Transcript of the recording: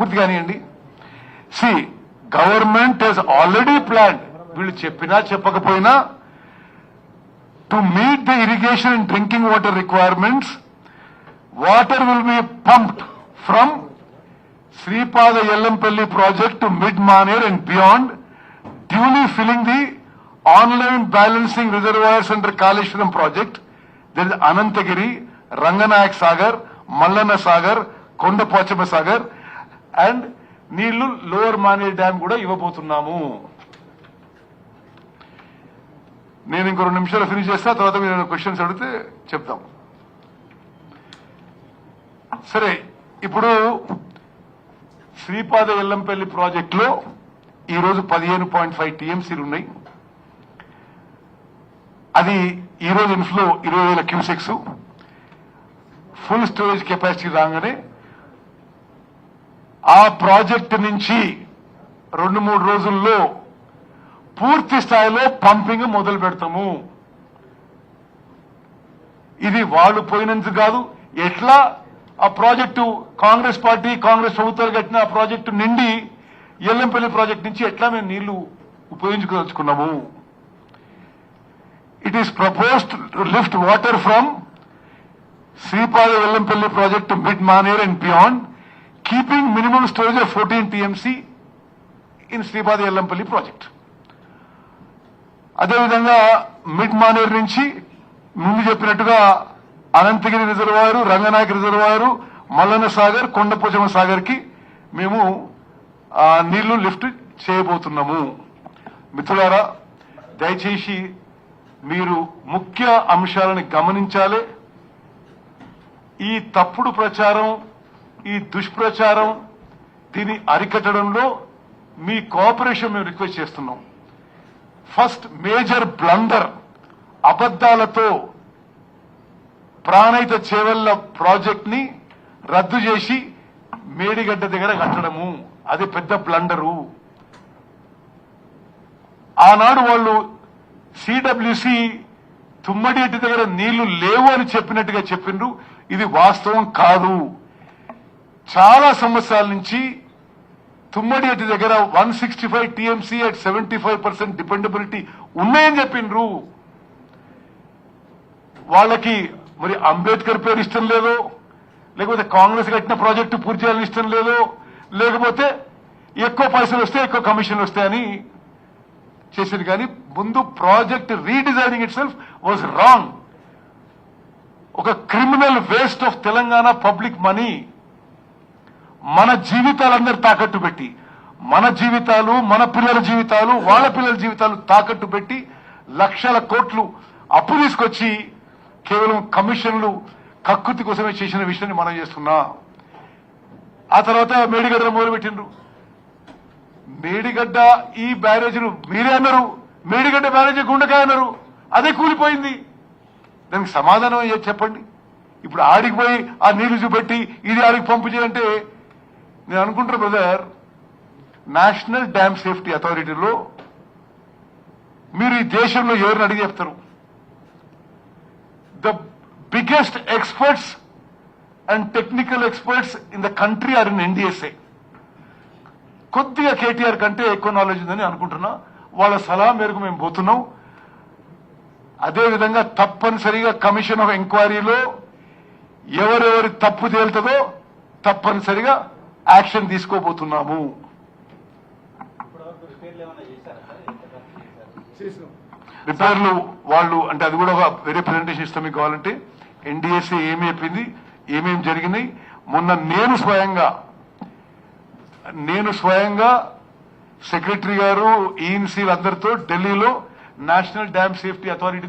పూర్తి కానివ్వండి see government has already plan వీళ్ళు చెప్పినా చెప్పకపోయినా to meet the irrigation and drinking water requirements water will be pumped from Sripada Yellampalli project to mid Maner and beyond duly filling the online balancing reservoirs under Kaleshwaram project there Anantagiri Ranganayak Sagar Mallanna Sagar Kondapochamma Sagar and నీళ్ళు lower Maner dam కూడా ఇవ్వబోతున్నాము. నేను ఇంకో రెండు నిమిషాలు finish చేస్తా తర్వాత మీరు క్వశ్చన్స్ అడిగితే చెప్తాం. సరే ఇప్పుడు శ్రీపాద ఎల్లంపల్లి ప్రాజెక్టులో ఈరోజు పదిహేను పాయింట్ ఫైవ్ టీఎంసీలు ఉన్నాయి. అది ఈ రోజు ఇన్ఫ్లో ఇరవై వేల క్యూసెక్స్. ఫుల్ స్టోరేజ్ కెపాసిటీ రాగానే ఆ ప్రాజెక్టు నుంచి రెండు మూడు రోజుల్లో పూర్తి స్థాయిలో పంపింగ్ మొదలు పెడతాము. ఇది వాళ్ళు పోయినందుకు కాదు ఎట్లా ఆ ప్రాజెక్టు కాంగ్రెస్ పార్టీ కాంగ్రెస్ ప్రభుత్వాలు కట్టిన ఆ ప్రాజెక్టు నిండి ఎల్లంపల్లి ప్రాజెక్టు నుంచి ఎట్లా మేము నీళ్ళు ఉపయోగించుకోదలుచుకున్నాము. It is proposed to lift water from Sripada Vellampalli project mid Maner and beyond keeping minimum storage of fourteen TMC in Sripada Yellampalli project అదేవిధంగా మిడ్ మానేర్ నుంచి ముందు చెప్పినట్టుగా అనంతగిరి రిజర్వాయరు రంగనాయక రిజర్వాయరు మల్లన్న సాగర్ కొండపోచమ్మ సాగర్కి మేము నీళ్ళు లిఫ్ట్ చేయబోతున్నాము. మిత్రులారా దయచేసి మీరు ముఖ్య అంశాలను గమనించాలి. ఈ తప్పుడు ప్రచారం ఈ దుష్ప్రచారం దీన్ని అరికట్టడంలో మీ కోఆపరేషన్ మేము రిక్వెస్ట్ చేస్తున్నాం. ఫస్ట్ మేజర్ బ్లండర్ అబద్దాలతో ప్రాణైత చేవల్ల ప్రాజెక్ట్ని రద్దు చేసి మేడిగడ్డ దగ్గర కట్టడము. అది పెద్ద బ్లండరు. ఆనాడు వాళ్ళు సిడబ్ల్యూసి తుమ్మడేటి దగ్గర నీళ్ళు లేవు అని చెప్పినట్టుగా చెప్పిండ్రు. ఇది వాస్తవం కాదు. చాలా సంవత్సరాల నుంచి తుమ్మడేటి దగ్గర one sixty five TMC at seventy five percent dependability ఉన్నాయని చెప్పిండ్రు వాళ్ళకి మరి అంబేద్కర్ పేరు ఇష్టం లేదో లేకపోతే కాంగ్రెస్ కట్టిన ప్రాజెక్టు పూర్తి చేయాలని ఇష్టం లేదో లేకపోతే ఎక్కువ పైసలు వస్తే ఎక్కువ కమిషన్లు వస్తాయని చేసింది. కానీ ముందు project redesigning itself was wrong. ఒక criminal waste of Telangana public money మన జీవితాలందరూ తాకట్టు పెట్టి మన జీవితాలు మన పిల్లల జీవితాలు వాళ్ళ పిల్లల జీవితాలు తాకట్టు పెట్టి లక్షల కోట్లు అప్పు తీసుకొచ్చి కేవలం కమిషన్లు కక్కుతి కోసమే చేసిన విషయాన్ని మనం చేస్తున్నా. ఆ తర్వాత మేడిగడ్డలో మొదలుపెట్టిండ్రు మేడిగడ్డ ఈ బ్యారేజీలు మీరే అన్నారు. మేడిగడ్డ బ్యారేజీ గుండెకాయ అన్నారు. అదే కూలిపోయింది. దానికి సమాధానం చెప్పండి? ఇప్పుడు ఆడికి పోయి ఆ నీళ్ళు చూపెట్టి ఇది ఆడికి పంపు చేయంటే నేను అనుకుంటున్నా బ్రదర్ నేషనల్ డ్యామ్ సేఫ్టీ అథారిటీలో మీరు ఈ దేశంలో ఎవరిని అడిగి చెప్తారు? The biggest experts and technical experts in the country are in NDSA కొద్దిగా కేటీఆర్ కంటే ఎక్కువ నాలెడ్జ్ ఉందని అనుకుంటున్నా. వాళ్ళ సలహా మేరకు మేము పోతున్నాం. అదేవిధంగా తప్పనిసరిగా కమిషన్ ఆఫ్ ఎంక్వైరీలో ఎవరెవరి తప్పు తేలుతుందో తప్పనిసరిగా యాక్షన్ తీసుకోబోతున్నాము. రిపేర్లు వాళ్ళు అంటే అది కూడా ఒక వేరే ప్రెజెంటేషన్ ఇస్తాం మీకు కావాలంటే. ఎన్డీఎస్ఏ ఏమి చెప్పింది ఏమేమి జరిగినాయి. మొన్న నేను స్వయంగా నేను స్వయంగా సెక్రటరీ గారు ఈఎన్సీలు అందరితో ఢిల్లీలో నేషనల్ డ్యామ్ సేఫ్టీ అథారిటీ